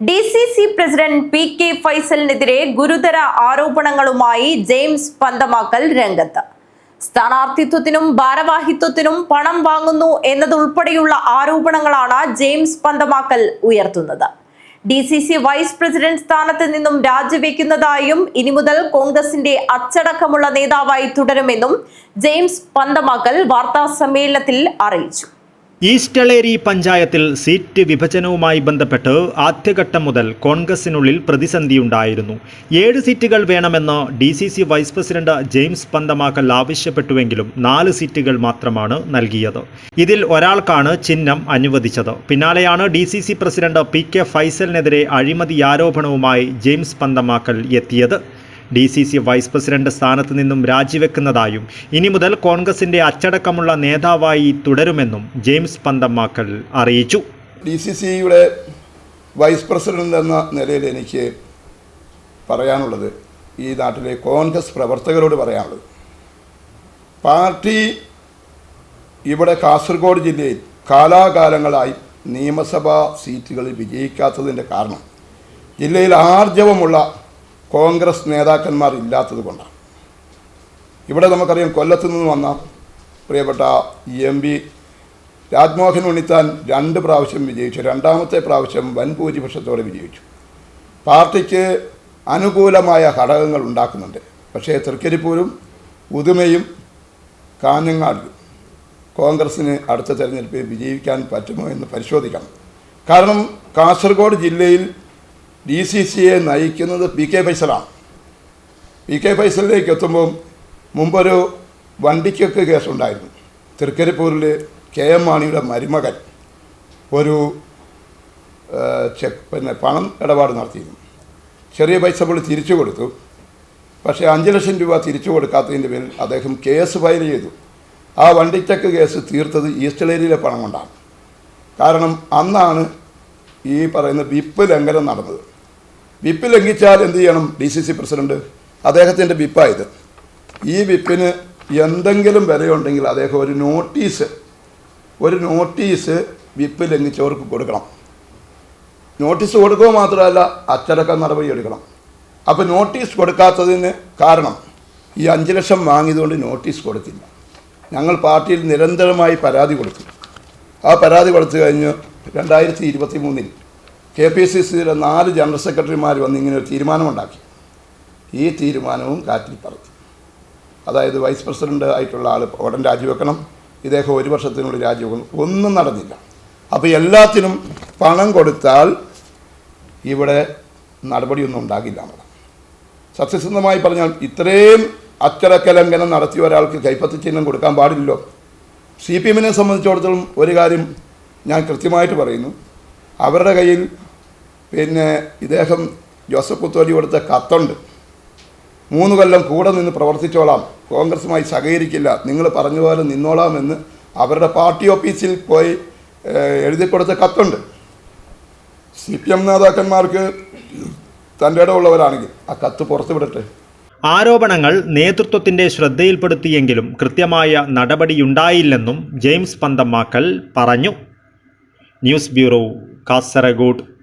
D C C president P K ഫൈസലിനെതിരെ ഗുരുതര ആരോപണങ്ങളുമായി James Panthamakkal രംഗത്ത്. സ്ഥാനാർത്ഥിത്വത്തിനും ഭാരവാഹിത്വത്തിനും പണം വാങ്ങുന്നു എന്നതുൾപ്പെടെയുള്ള ആരോപണങ്ങളാണ് ജെയിംസ് പന്തമാക്കൽ ഉയർത്തുന്നത്. D C C vice president സ്ഥാനത്ത് നിന്നും രാജിവെക്കുന്നതായും ഇനി മുതൽ കോൺഗ്രസിന്റെ അച്ചടക്കമുള്ള നേതാവായി തുടരുമെന്നും ജെയിംസ് പന്തമാക്കൽ വാർത്താ സമ്മേളനത്തിൽ അറിയിച്ചു. ഈസ്റ്റളേരി പഞ്ചായത്തിൽ സീറ്റ് വിഭജനവുമായി ബന്ധപ്പെട്ട് ആദ്യഘട്ടം മുതൽ കോൺഗ്രസിനുള്ളിൽ പ്രതിസന്ധിയുണ്ടായിരുന്നു. ഏഴ് സീറ്റുകൾ വേണമെന്ന് D C C vice president James Panthamakkal ആവശ്യപ്പെട്ടുവെങ്കിലും നാല് സീറ്റുകൾ മാത്രമാണ് നൽകിയത്. ഇതിൽ ഒരാൾക്കാണ് ചിഹ്നം അനുവദിച്ചത്. പിന്നാലെയാണ് D C C president P K ഫൈസലിനെതിരെ അഴിമതി ആരോപണവുമായി ജെയിംസ് പന്തമാക്കൽ എത്തിയത്. D C C vice president സ്ഥാനത്ത് നിന്നും രാജിവെക്കുന്നതായും ഇനി മുതൽ കോൺഗ്രസിന്റെ അച്ചടക്കമുള്ള നേതാവായി തുടരുമെന്നും ജെയിംസ് പന്തമാക്കൽ അറിയിച്ചു. ഡി സി സിയുടെ വൈസ് പ്രസിഡന്റ് എന്ന നിലയിൽ എനിക്ക് പറയാനുള്ളത് ഈ നാട്ടിലെ കോൺഗ്രസ് പ്രവർത്തകരോട് പറയാനുള്ളത്. പാർട്ടി ഇവിടെ കാസർഗോഡ് ജില്ലയിൽ കാലാകാലങ്ങളായി നിയമസഭാ സീറ്റുകളിൽ വിജയിക്കാത്തതിന്റെ കാരണം ജില്ലയിൽ ആർജവമുള്ള കോൺഗ്രസ് നേതാക്കന്മാർ ഇല്ലാത്തത് കൊണ്ടാണ്. ഇവിടെ നമുക്കറിയാം കൊല്ലത്ത് നിന്ന് വന്ന പ്രിയപ്പെട്ട എം പി രാജ്മോഹൻ ഉണ്ണിത്താൻ രണ്ട് പ്രാവശ്യം വിജയിച്ചു. രണ്ടാമത്തെ പ്രാവശ്യം വൻ ഭൂരിപക്ഷത്തോടെ വിജയിച്ചു. പാർട്ടിക്ക് അനുകൂലമായ ഘടകങ്ങൾ ഉണ്ടാക്കുന്നുണ്ട്. പക്ഷേ തൃക്കരിപ്പൂരും ഉദുമയും കാഞ്ഞങ്ങാടിലും കോൺഗ്രസ്സിന് അടുത്ത തെരഞ്ഞെടുപ്പിൽ വിജയിക്കാൻ പറ്റുമോ എന്ന് പരിശോധിക്കണം. കാരണം കാസർഗോഡ് ജില്ലയിൽ ഡി സി സിയെ നയിക്കുന്നത് പി കെ ഫൈസലാണ്. പി കെ ഫൈസലിലേക്ക് എത്തുമ്പം മുമ്പൊരു വണ്ടിക്കൊക്കെ കേസുണ്ടായിരുന്നു. തൃക്കരിപ്പൂരിൽ കെ എം മാണിയുടെ മരുമകൻ ഒരു ചെക്ക് പിന്നെ പണം ഇടപാട് നടത്തിയിരുന്നു. ചെറിയ പൈസ പുള്ളി തിരിച്ചു കൊടുത്തു. പക്ഷേ അഞ്ച് ലക്ഷം രൂപ തിരിച്ചു കൊടുക്കാത്തതിന്റെ പേരിൽ അദ്ദേഹം കേസ് ഫയൽ ചെയ്തു. ആ വണ്ടിച്ചക്ക് കേസ് തീർത്തത് ഈസ്റ്റലേരിയിലെ പണം കൊണ്ടാണ് കാരണം അന്നാണ് ഈ പറയുന്ന വിപ്പ് ലംഘനം നടന്നത്. വിപ്പ് ലംഘിച്ചാൽ എന്ത് ചെയ്യണം? ഡി സി സി പ്രസിഡന്റ് അദ്ദേഹത്തിന്റെ വിപ്പായത്. ഈ വിപ്പിന് എന്തെങ്കിലും വിലയുണ്ടെങ്കിൽ അദ്ദേഹം ഒരു നോട്ടീസ് ഒരു നോട്ടീസ് വിപ്പ് ലംഘിച്ചവർക്ക് കൊടുക്കണം. നോട്ടീസ് കൊടുക്കുക മാത്രമല്ല അച്ചടക്ക നടപടി എടുക്കണം. അപ്പോൾ നോട്ടീസ് കൊടുക്കാത്തതിന് കാരണം ഈ അഞ്ച് ലക്ഷം വാങ്ങിയതുകൊണ്ട് നോട്ടീസ് കൊടുത്തില്ല. ഞങ്ങൾ പാർട്ടിയിൽ നിരന്തരമായി പരാതി കൊടുത്തു. ആ പരാതി കൊടുത്തു കഴിഞ്ഞ് രണ്ടായിരത്തി ഇരുപത്തി മൂന്നിൽ കെ പി സി സിയിലെ നാല് ജനറൽ സെക്രട്ടറിമാർ വന്ന് ഇങ്ങനെ ഒരു തീരുമാനമുണ്ടാക്കി. ഈ തീരുമാനവും കാറ്റിൽ പറത്തി. അതായത് വൈസ് പ്രസിഡന്റ് ആയിട്ടുള്ള ആൾ ഉടൻ രാജിവെക്കണം. ഇദ്ദേഹം ഒരു വർഷത്തിനുള്ളിൽ രാജിവെക്കണം ഒന്നും നടന്നില്ല. അപ്പോൾ എല്ലാത്തിനും പണം കൊടുത്താൽ ഇവിടെ നടപടിയൊന്നും ഉണ്ടാകില്ല എന്നുള്ളതാണ് സത്യസന്ധമായി പറഞ്ഞാൽ ഇത്രയും അച്ചടക്ക ലംഘനം നടത്തിയ ഒരാൾക്ക് കൈപ്പത്തി ചിഹ്നം കൊടുക്കാൻ പാടില്ലല്ലോ. സി പി എമ്മിനെ സംബന്ധിച്ചിടത്തോളം ഒരു കാര്യം ഞാൻ കൃത്യമായിട്ട് പറയുന്നു. അവരുടെ കയ്യിൽ പിന്നെ ഇദ്ദേഹം ജോസഫ് കുത്തോലി കൊടുത്ത കത്തുണ്ട്. മൂന്ന് കൊല്ലം കൂടെ നിന്ന് പ്രവർത്തിച്ചോളാം. കോൺഗ്രസുമായി സഹകരിക്കില്ല. നിങ്ങൾ പറഞ്ഞ പോലെ നിന്നോളാമെന്ന് അവരുടെ പാർട്ടി ഓഫീസിൽ പോയി എഴുതി കൊടുത്ത കത്തുണ്ട്. സി പി എം നേതാക്കന്മാർക്ക് തന്റെ ഇടമുള്ളവരാണെങ്കിൽ ആ കത്ത് പുറത്തുവിടട്ടെ ആരോപണങ്ങൾ നേതൃത്വത്തിന്റെ ശ്രദ്ധയിൽപ്പെടുത്തിയെങ്കിലും കൃത്യമായ നടപടിയുണ്ടായില്ലെന്നും ജെയിംസ് പന്തമാക്കൽ പറഞ്ഞു. News bureau Kasaragod.